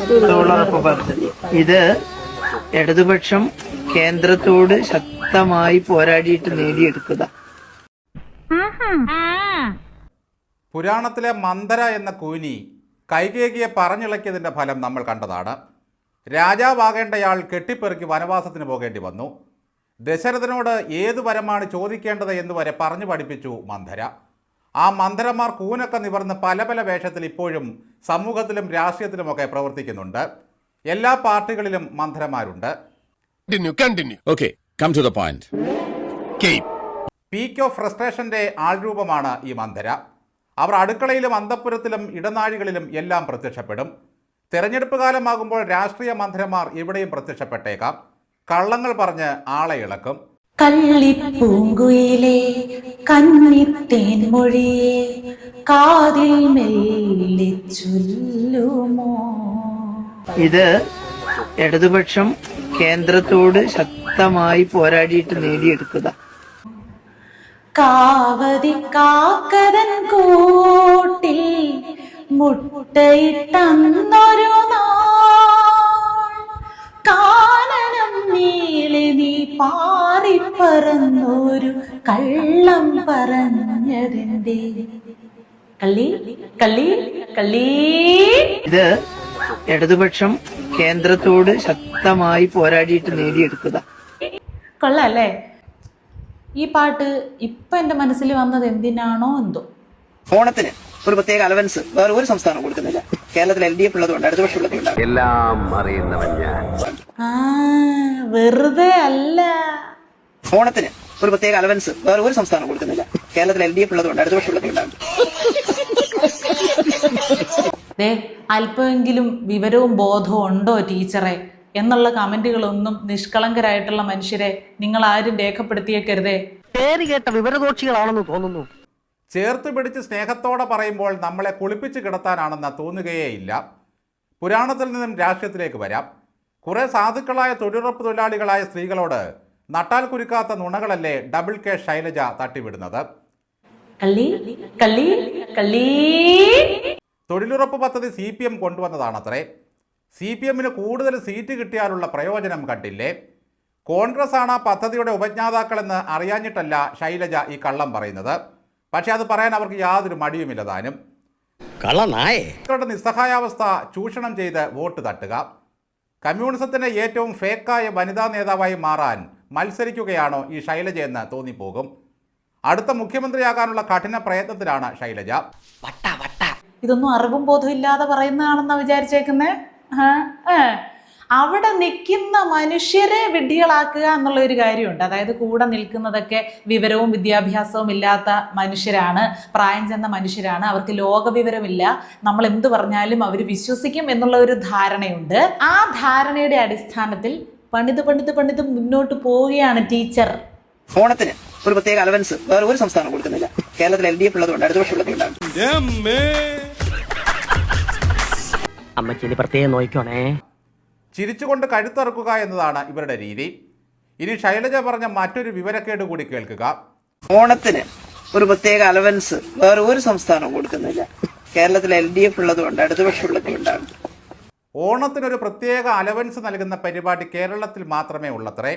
തൊഴിലുറപ്പ് പദ്ധതി ഇത് ഇടതുപക്ഷം കേന്ദ്രത്തോട് ശക്തമായി പോരാടിയിട്ട് നേടിയെടുക്കുക പുരാണത്തിലെ മന്ദര എന്ന കൂനി കൈകേകിയെ പറഞ്ഞിളക്കിയതിന്റെ ഫലം നമ്മൾ കണ്ടതാണ്. രാജാവാകേണ്ടയാൾ കെട്ടിപ്പെറുക്കി വനവാസത്തിന് പോകേണ്ടി വന്നു. ദശരഥനോട് ഏതു വരമാണ് ചോദിക്കേണ്ടത് എന്ന് വരെ പറഞ്ഞു പഠിപ്പിച്ചു മന്ദര. ആ മന്ത്രമാർ കൂനൊക്കെ നിവർന്ന് പല പല വേഷത്തിൽ ഇപ്പോഴും സമൂഹത്തിലും രാഷ്ട്രീയത്തിലുമൊക്കെ പ്രവർത്തിക്കുന്നുണ്ട്. എല്ലാ പാർട്ടികളിലും മന്ത്രമാരുണ്ട് Continue, continue. Okay, come to the point. Peak of ഫ്രസ്ട്രേഷന്റെ ആൾരൂപമാണ് ഈ മന്ദര. അവർ അടുക്കളയിലും അന്തപ്പുരത്തിലും ഇടനാഴികളിലും എല്ലാം പ്രത്യക്ഷപ്പെടും. തെരഞ്ഞെടുപ്പ് കാലമാകുമ്പോൾ രാഷ്ട്രീയ മന്ത്രിമാർ ഇവിടെയും പ്രത്യക്ഷപ്പെട്ടേക്കാം. കള്ളങ്ങൾ പറഞ്ഞ് ആളെ ഇളക്കും. കള്ളിപ്പൂങ്കുയിലെ കന്നിത്തേൻ മൊഴിയെ കാതിൽ മെല്ലെ ചൊല്ലുമോ? ഇത് ഇടതുപക്ഷം കേന്ദ്രത്തോട് ശക്തമായി പോരാടിയിട്ട് നേടിയെടുക്കുക. കാവതി കാക്കതൻ കൂട്ടിൽ മുട്ടയിട്ടന്നൊരു പാറിപ്പറന്നൊരു കള്ളം പറഞ്ഞതിന്റെ കള്ളി കള്ളി കള്ളി. ഇത് ഇടതുപക്ഷം കേന്ദ്രത്തോട് ശക്തമായി പോരാടിയിട്ട് നേടിയെടുക്കുക കൊള്ളാല്ലേ? ഈ പാട്ട് ഇപ്പൊ എന്റെ മനസ്സിൽ വന്നത് എന്തിനാണോ എന്തോ. ഓണത്തിന് ഒരു പ്രത്യേക അലവൻസ് വേറെ ഒരു സംസ്ഥാനം കൊടുക്കുന്നില്ല. കേരളത്തിൽ എൽ ഡി എഫ് ഉള്ളതുകൊണ്ട് ഇടതുപക്ഷം ഉള്ളതുകൊണ്ട്. എല്ലാം അറിയുന്നവൻ ഞാൻ. ആ വെറുതെ അല്ല. ഓണത്തിന് ഒരു പ്രത്യേക അലവൻസ് വേറെ ഒരു സംസ്ഥാനം കൊടുക്കുന്നില്ല. കേരളത്തിൽ എൽ ഡി എഫ് ഉള്ളതുകൊണ്ട് ഇടതുപക്ഷം ഉള്ളതുകൊണ്ടാണ് അല്പമെങ്കിലും വിവരവും ബോധവും ഉണ്ടോ ടീച്ചറെ? എന്നുള്ള കമന്റുകളൊന്നും നിഷ്കളങ്കരായിട്ടുള്ള മനുഷ്യരെ നിങ്ങൾ ആരും രേഖപ്പെടുത്തിയേക്കരുതേ. പേര് കേട്ട വിവരദോക്ഷികളാണെന്ന് തോന്നുന്നു. ചേർത്ത് പിടിച്ച് സ്നേഹത്തോടെ പറയുമ്പോൾ നമ്മളെ കുളിപ്പിച്ച് കിടത്താനാണെന്ന് തോന്നുകയേയില്ല പുരാണത്തിൽ നിന്നും രാഷ്ട്രീയത്തിലേക്ക് വരാം. കുറേ സാധുക്കളായ തൊഴിലുറപ്പ് തൊഴിലാളികളായ സ്ത്രീകളോട് നട്ടാൽ കുരുക്കാത്ത നുണകളല്ലേ ഡബിൾ കെ ശൈലജ തട്ടിവിടുന്നത്? കള്ളി കള്ളി കള്ളി. തൊഴിലുറപ്പ് പദ്ധതി സി പി എം കൊണ്ടുവന്നതാണത്രേ. സി പി എമ്മിന് കൂടുതൽ സീറ്റ് കിട്ടിയാലുള്ള പ്രയോജനം കണ്ടില്ലേ? കോൺഗ്രസ് ആണ് ആ പദ്ധതിയുടെ ഉപജ്ഞാതാക്കളെന്ന് അറിയാഞ്ഞിട്ടല്ല ശൈലജ ഈ കള്ളം പറയുന്നത്. പക്ഷേ അത് പറയാൻ അവർക്ക് യാതൊരു മടിയുമില്ല താനും. നിസ്സഹായാവസ്ഥ ചൂഷണം ചെയ്ത് വോട്ട് തട്ടുക. കമ്മ്യൂണിസത്തിന്റെ ഏറ്റവും ഫേക്കായ വനിതാ നേതാവായി മാറാൻ മത്സരിക്കുകയാണോ ഈ ശൈലജ ശൈലജയെന്ന് തോന്നിപ്പോകും. അടുത്ത മുഖ്യമന്ത്രിയാകാനുള്ള കഠിന പ്രയത്നത്തിലാണ് ശൈലജ. ഇതൊന്നും അറിവും ബോധവും ഇല്ലാതെ പറയുന്നതാണെന്നാ വിചാരിച്ചേക്കുന്നേ? ആ, അവിടെ നിൽക്കുന്ന മനുഷ്യരെ വിഡ്ഢികളാക്കുക എന്നുള്ള ഒരു കാര്യമുണ്ട്. അതായത് കൂടെ നിൽക്കുന്നതൊക്കെ വിവരവും വിദ്യാഭ്യാസവും ഇല്ലാത്ത മനുഷ്യരാണ് പ്രായം ചെന്ന മനുഷ്യരാണ്. അവർക്ക് ലോക വിവരമില്ല നമ്മൾ എന്ത് പറഞ്ഞാലും അവർ വിശ്വസിക്കും എന്നുള്ള ഒരു ധാരണയുണ്ട്. ആ ധാരണയുടെ അടിസ്ഥാനത്തിൽ പണിത് പണിത് പണിത് മുന്നോട്ട് പോവുകയാണ് ടീച്ചർ. ഓണത്തിന് ഒരു പ്രത്യേക അലവൻസ് വേറെ ഒരു സംസ്ഥാനം കൊടുക്കുന്നില്ല. കേരളത്തിൽ എൽ ഡി എഫ് ഉള്ളതുകൊണ്ട് ഇടതുപക്ഷം ഉള്ളതുകൊണ്ടാണ് അമ്മച്ചിന് പ്രത്യേകം നോക്കണേ ചിരിച്ചുകൊണ്ട് കഴുത്തറക്കുക എന്നതാണ് ഇവരുടെ രീതി. ഇനി ശൈലജ പറഞ്ഞ മറ്റൊരു വിവരക്കേട് കൂടി കേൾക്കുക. ഓണത്തിന് ഒരു പ്രത്യേക അലവൻസ് വേറെ ഒരു സംസ്ഥാനം കൊടുക്കുന്നില്ല. കേരളത്തിൽ എൽ ഡി എഫ് ഉള്ളതുകൊണ്ട് ഇടതുപക്ഷം ഉള്ളതുകൊണ്ടാണ് ഓണത്തിനൊരു പ്രത്യേക അലവൻസ് നൽകുന്ന പരിപാടി കേരളത്തിൽ മാത്രമേ ഉള്ളത്രേ.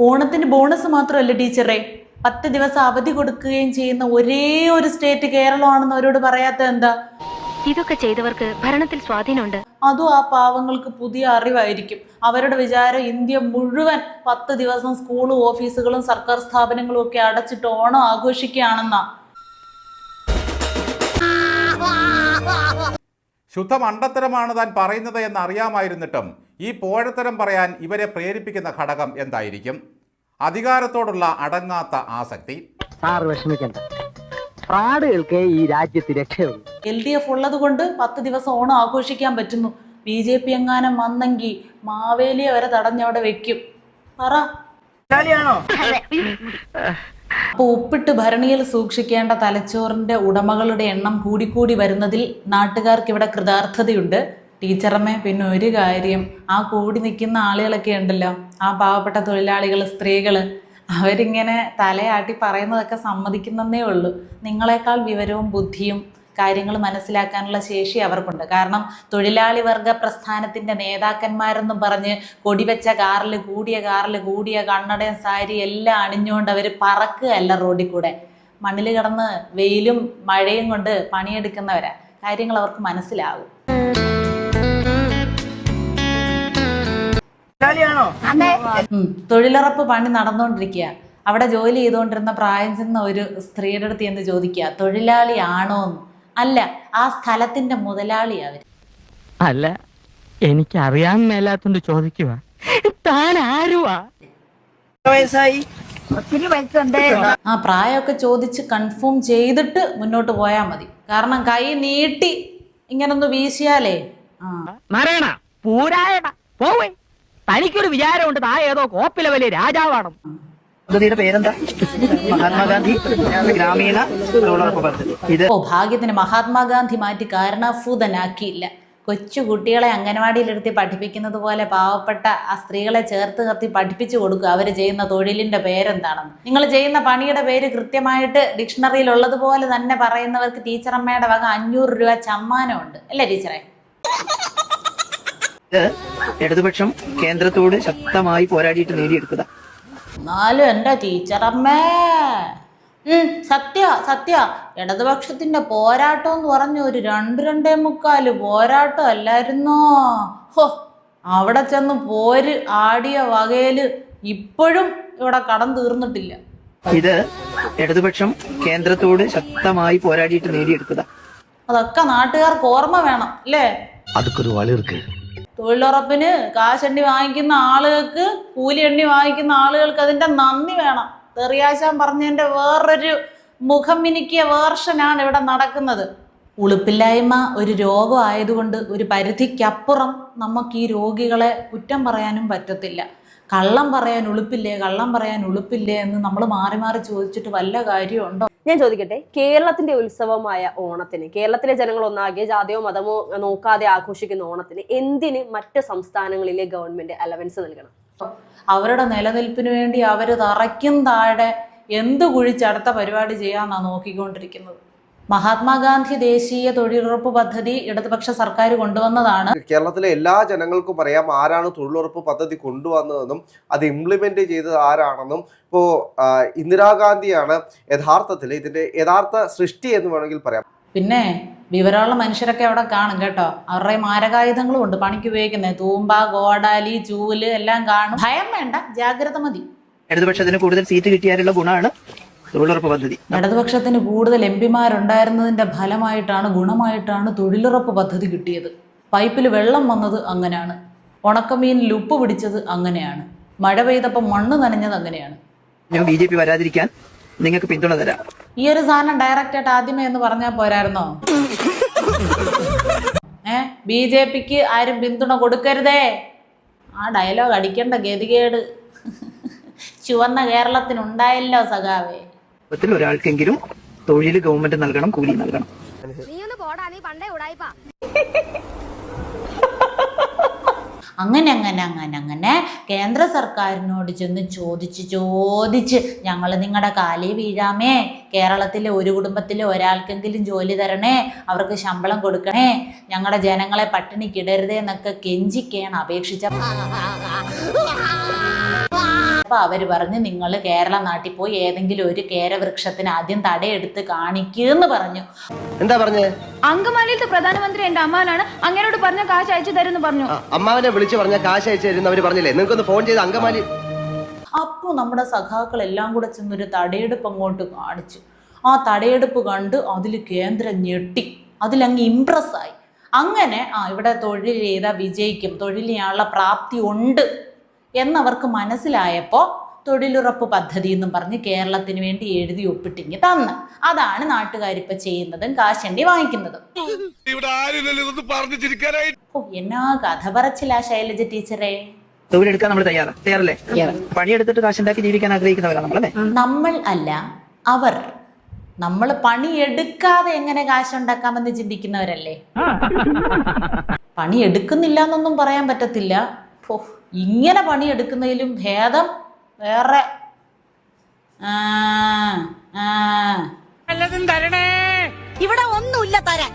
ഓണത്തിന് ബോണസ് മാത്രമല്ല ടീച്ചറെ. പത്ത് ദിവസം അവധി കൊടുക്കുകയും ചെയ്യുന്ന ഒരേ ഒരു സ്റ്റേറ്റ് കേരളമാണെന്ന് അവരോട് പറയാത്ത എന്താ? ഇതൊക്കെ ചെയ്തവർക്ക് ഭരണത്തിൽ സ്വാധീനമുണ്ട്. അതും ആ പാവങ്ങൾക്ക് പുതിയ അറിവായിരിക്കും. അവരുടെ വിചാരം ഇന്ത്യ മുഴുവൻ പത്ത് ദിവസം സ്കൂളും ഓഫീസുകളും സർക്കാർ സ്ഥാപനങ്ങളും ഒക്കെ അടച്ചിട്ട് ഓണം ആഘോഷിക്കുകയാണെന്നാ. ശുദ്ധ മണ്ടത്തരമാണ് താൻ പറയുന്നത് എന്നറിയാമായിരുന്നിട്ടും ഈ പോഴത്തരം പറയാൻ ഇവരെ പ്രേരിപ്പിക്കുന്ന ഘടകം എന്തായിരിക്കും? അധികാരത്തോടുള്ള അടങ്ങാത്ത ആസക്തി. ഫ്രാഡുകൾക്ക് ഈ രാജ്യത്ത് രക്ഷയുള്ളൂ. എൽ ഡി എഫ് ഉള്ളത് കൊണ്ട് പത്ത് ദിവസം ഓണം ആഘോഷിക്കാൻ പറ്റുന്നു. ബി ജെ പി എങ്ങാനും വന്നെങ്കിൽ മാവേലിയെ വരെ തടഞ്ഞവിടെ വെക്കും. പറ. അപ്പൊ ഉപ്പിട്ട് ഭരണിയിൽ സൂക്ഷിക്കേണ്ട തലച്ചോറിന്റെ ഉടമകളുടെ എണ്ണം കൂടിക്കൂടി വരുന്നതിൽ നാട്ടുകാർക്ക് ഇവിടെ കൃതാർത്ഥതയുണ്ട്. ടീച്ചറമ്മേ പിന്നെ ഒരു കാര്യം. ആ കൂടി നിൽക്കുന്ന ആളുകളൊക്കെ ഉണ്ടല്ലോ. ആ പാവപ്പെട്ട തൊഴിലാളികൾ സ്ത്രീകൾ അവരിങ്ങനെ തലയാട്ടി പറയുന്നതൊക്കെ സമ്മതിക്കുന്നതേ ഉള്ളൂ. നിങ്ങളെക്കാൾ വിവരവും ബുദ്ധിയും കാര്യങ്ങൾ മനസ്സിലാക്കാനുള്ള ശേഷി അവർക്കുണ്ട്. കാരണം തൊഴിലാളി വർഗ പ്രസ്ഥാനത്തിന്റെ നേതാക്കന്മാരെന്നും പറഞ്ഞ് കൊടിവെച്ച കാറിൽ കൂടിയ കാറിൽ കൂടിയ കണ്ണടയും സാരി എല്ലാം അണിഞ്ഞുകൊണ്ട് അവർ പറക്കുകയല്ല റോഡിൽ കൂടെ. മണ്ണിൽ കിടന്ന് വെയിലും മഴയും കൊണ്ട് പണിയെടുക്കുന്നവരാ. കാര്യങ്ങൾ അവർക്ക് മനസ്സിലാവും. തൊഴിലുറപ്പ് പണി നടന്നുകൊണ്ടിരിക്കുക. അവിടെ ജോലി ചെയ്തുകൊണ്ടിരുന്ന പ്രായം ചെന്ന ഒരു സ്ത്രീയുടെ അടുത്ത് എന്ന് ചോദിക്കുക? തൊഴിലാളിയാണോ എന്ന് അല്ല ആ സ്ഥലത്തിന്റെ മുതലാളി അവർ അല്ല എനിക്ക് അറിയാൻ മേലാത്തോണ്ട് ചോദിക്കുക താൻ ആരുവാ? വയസ്സായി? ആ പ്രായമൊക്കെ ചോദിച്ച് കൺഫേം ചെയ്തിട്ട് മുന്നോട്ട് പോയാൽ മതി. കാരണം കൈ നീട്ടി ഇങ്ങനൊന്ന് വീശിയാലേ. പൂരായണ പോവേ. തനിക്കൊരു വിചാരമുണ്ട് താ ഏതോ കോപ്പിലെ വലിയ രാജാവാണെന്ന്. പദ്ധതിയുടെ പേരെന്താ? മഹാത്മാഗാന്ധി ഗ്രാമീണ തൊഴിലുറപ്പ് പദ്ധതി. ഇത് ഓ ഭാഗ്യത്തിന് മഹാത്മാഗാന്ധി മാറ്റി കാരണഭൂതനാക്കിയില്ല കൊച്ചു കുട്ടികളെ അംഗനവാടിയിലിരുത്തി പഠിപ്പിക്കുന്നത് പോലെ പാവപ്പെട്ട ആ സ്ത്രീകളെ ചേർത്ത് നിർത്തി പഠിപ്പിച്ചു കൊടുക്കുക. അവർ ചെയ്യുന്ന തൊഴിലിന്റെ പേരെന്താണെന്ന്. നിങ്ങൾ ചെയ്യുന്ന പണിയുടെ പേര് കൃത്യമായിട്ട് ഡിക്ഷണറിയിൽ ഉള്ളതുപോലെ തന്നെ പറയുന്നവർക്ക് ടീച്ചറമ്മയുടെ വക അഞ്ഞൂറ് രൂപ ചമ്മാനമുണ്ട്. അല്ലേ ടീച്ചറെ? ഇടതുപക്ഷം കേന്ദ്രത്തോട് ശക്തമായി പോരാടിയിട്ട് നേടിയെടുക്കുക എന്നാലും എന്റെ ടീച്ചറമ്മേ. ഉം, സത്യ സത്യ. ഇടതുപക്ഷത്തിന്റെ പോരാട്ടം എന്ന് പറഞ്ഞ ഒരു രണ്ട് രണ്ടേ മുക്കാൽ പോരാട്ടം അല്ലായിരുന്നോ? ഹോ അവിടെ ചെന്ന് പോര് ആടിയ വകയിൽ ഇപ്പോഴും ഇവിടെ കടം തീർന്നിട്ടില്ല. ഇത് ഇടതുപക്ഷം കേന്ദ്രത്തോട് ശക്തമായി പോരാടിയിട്ട് നേടിയെടുക്കുക അതൊക്കെ നാട്ടുകാർക്ക് ഓർമ്മ വേണം അല്ലേ? അതൊക്കെ ഒരു വളി തൊഴിലുറപ്പിന് കാശെണ്ണി വാങ്ങിക്കുന്ന ആളുകൾക്ക് കൂലി എണ്ണി വാങ്ങിക്കുന്ന ആളുകൾക്ക് അതിന്റെ നന്ദി വേണം. തെറിയാശാൻ പറഞ്ഞതിന്റെ വേറൊരു മുഖം മിനുക്കിയ വേർഷനാണ് ഇവിടെ നടക്കുന്നത്. ഉളുപ്പില്ലായ്മ ഒരു രോഗം ആയതുകൊണ്ട് ഒരു പരിധിക്കപ്പുറം നമുക്ക് ഈ രോഗികളെ കുറ്റം പറയാനും പറ്റത്തില്ല. കള്ളം പറയാൻ ഉളുപ്പില്ലേ കള്ളം പറയാൻ ഉളുപ്പില്ലേ എന്ന് നമ്മൾ മാറി മാറി ചോദിച്ചിട്ട് വല്ല കാര്യമുണ്ടോ? ഞാൻ ചോദിക്കട്ടെ കേരളത്തിന്റെ ഉത്സവമായ ഓണത്തിന് കേരളത്തിലെ ജനങ്ങൾ ഒന്നാകെ ജാതിയോ മതമോ നോക്കാതെ ആഘോഷിക്കുന്ന ഓണത്തിന് എന്തിന് മറ്റ് സംസ്ഥാനങ്ങളിലെ ഗവൺമെന്റ് അലവൻസ് നൽകണം? അവരുടെ നിലനിൽപ്പിന് വേണ്ടി അവർ തറയ്ക്കും താഴെ എന്ത് കുഴിച്ചടുത്ത പരിപാടി ചെയ്യാന്നാ നോക്കിക്കൊണ്ടിരിക്കുന്നത്. മഹാത്മാഗാന്ധി ദേശീയ തൊഴിലുറപ്പ് പദ്ധതി ഇടതുപക്ഷ സർക്കാർ കൊണ്ടുവന്നതാണ്. കേരളത്തിലെ എല്ലാ ജനങ്ങൾക്കും പറയാം ആരാണ് തൊഴിലുറപ്പ് പദ്ധതി കൊണ്ടുവന്നതെന്നും അത് ഇംപ്ലിമെന്റ് ചെയ്തത് ആരാണെന്നും. ഇപ്പോ ഇന്ദിരാഗാന്ധിയാണ് യഥാർത്ഥത്തിൽ ഇതിന്റെ യഥാർത്ഥ സൃഷ്ടി എന്ന് വേണമെങ്കിൽ പറയാം. പിന്നെ വിവരമുള്ള മനുഷ്യരൊക്കെ അവിടെ കാണും കേട്ടോ. അവരുടെ മാരകായുധങ്ങളും ഉണ്ട്. പണിക്ക് ഉപയോഗിക്കുന്നത് തൂമ്പ ഗോഡാലി ചൂൽ എല്ലാം കാണും. ഭയം വേണ്ട. ജാഗ്രത മതി. ഇടതുപക്ഷത്തിന് കൂടുതൽ സീറ്റ് കിട്ടിയാലുള്ള ഗുണമാണ് തൊഴിലുറപ്പ് പദ്ധതി. ഇടതുപക്ഷത്തിന് കൂടുതൽ എം പിമാരുണ്ടായിരുന്നതിന്റെ ഫലമായിട്ടാണ് ഗുണമായിട്ടാണ് തൊഴിലുറപ്പ് പദ്ധതി കിട്ടിയത്. പൈപ്പിൽ വെള്ളം വന്നത് അങ്ങനെയാണ്. ഉണക്കമീനിൽ ഉപ്പ് പിടിച്ചത് അങ്ങനെയാണ്. മഴ പെയ്തപ്പോൾ മണ്ണ് നനഞ്ഞത് അങ്ങനെയാണ്. ഞാൻ ബി ജെ പി വരാതിരിക്കാൻ നിങ്ങൾക്ക് പിന്തുണ തരാം. ഈ ഒരു സാധനം ഡയറക്റ്റ് ആയിട്ട് ആദ്യമേ എന്ന് പറഞ്ഞാൽ പോരായിരുന്നോ? ഏ? ബി ജെ പിക്ക് ആരും പിന്തുണ കൊടുക്കരുതേ. ആ ഡയലോഗ് അടിക്കേണ്ട ഗതികേട്. ചുവന്ന കേരളത്തിനുണ്ടായല്ലോ സഖാവേ. ത്തിൽ ഒരാൾക്കെങ്കിലും തൊഴിൽ ഗവൺമെന്റ് നൽകണം കൂലി നൽകണം. നീ ഒന്ന് പോടാ നീ പണ്ടേ ഉടായിപ്പാ. അങ്ങനെ അങ്ങനെ അങ്ങനെ അങ്ങനെ കേന്ദ്ര സർക്കാരിനോട് ചെന്ന് ചോദിച്ച് ചോദിച്ച് ഞങ്ങൾ നിങ്ങളുടെ കാലി വീഴാമേ. കേരളത്തിലെ ഒരു കുടുംബത്തിലെ ഒരാൾക്കെങ്കിലും ജോലി തരണേ. അവർക്ക് ശമ്പളം കൊടുക്കണേ. ഞങ്ങളുടെ ജനങ്ങളെ പട്ടിണിക്കിടരുതേ എന്നൊക്കെ കെഞ്ചിക്കേണ് അപേക്ഷിച്ച അപ്പൊ അവർ പറഞ്ഞ് നിങ്ങൾ കേരള നാട്ടിൽ പോയി ഏതെങ്കിലും ഒരു കേരവൃക്ഷത്തിന് ആദ്യം തടയെടുത്ത് കാണിക്കുന്ന് പറഞ്ഞു. എന്താ പറഞ്ഞേ? അങ്കമാലിയിലത്തെ പ്രധാനമന്ത്രി എന്റെ അമ്മാനാണ് അങ്ങനോട് പറഞ്ഞ കാശ് അയച്ചു തരുന്നു പറഞ്ഞു. അമ്മാവനെ വിളിച്ചു പറഞ്ഞ കാശ് അയച്ചു തരുന്നവര് പറഞ്ഞില്ലേ? നിങ്ങൾക്കൊന്ന് ഫോൺ ചെയ്ത് അങ്കമാലി അപ്പോൾ നമ്മുടെ സഖാക്കൾ എല്ലാം കൂടെ ചെന്നൊരു തടയെടുപ്പ് അങ്ങോട്ട് കാണിച്ചു. ആ തടയെടുപ്പ് കണ്ട് അതിൽ കേന്ദ്രം ഞെട്ടി. അതിലങ്ങ് ഇമ്പ്രസ് ആയി. അങ്ങനെ ആ ഇവിടെ തൊഴിൽ ചെയ്താൽ വിജയിക്കും തൊഴിലിനുള്ള പ്രാപ്തി ഉണ്ട്. എന്നവർക്ക് മനസ്സിലായപ്പോൾ തൊഴിലുറപ്പ് പദ്ധതി എന്നും പറഞ്ഞ് കേരളത്തിന് വേണ്ടി എഴുതി ഒപ്പിട്ടിങ്ങി തന്ന്. അതാണ് നാട്ടുകാരിപ്പോൾ ചെയ്യുന്നതും കാശണ്ടി വാങ്ങിക്കുന്നതും. ഓ എന്നാ കഥ പറച്ചില്ല ശൈലജ ടീച്ചറെ. തൊഴിലെടുക്കാൻ നമ്മൾ തയ്യാറാണ് തയ്യാറല്ലേ? പണിയെടുത്തിട്ട് കാശുണ്ടാക്കി ജീവിക്കാൻ ആഗ്രഹിക്കുന്നവരാണ് നമ്മളല്ലേ? നമ്മൾ അല്ല അവർ. നമ്മൾ പണിയെടുക്കാതെ എങ്ങനെ കാശുണ്ടാക്കാമെന്ന് ചിന്തിക്കുന്നവരല്ലേ? പണി എടുക്കുന്നില്ല എന്നൊന്നും പറയാൻ പറ്റത്തില്ല. ഫോ, ഇങ്ങനെ പണിയെടുക്കുന്നതിലും ഭേദം വേറെ. ആ, ആ. വല്ലതും തരണേ. ഇവിടെ ഒന്നുമില്ല തരാൻ.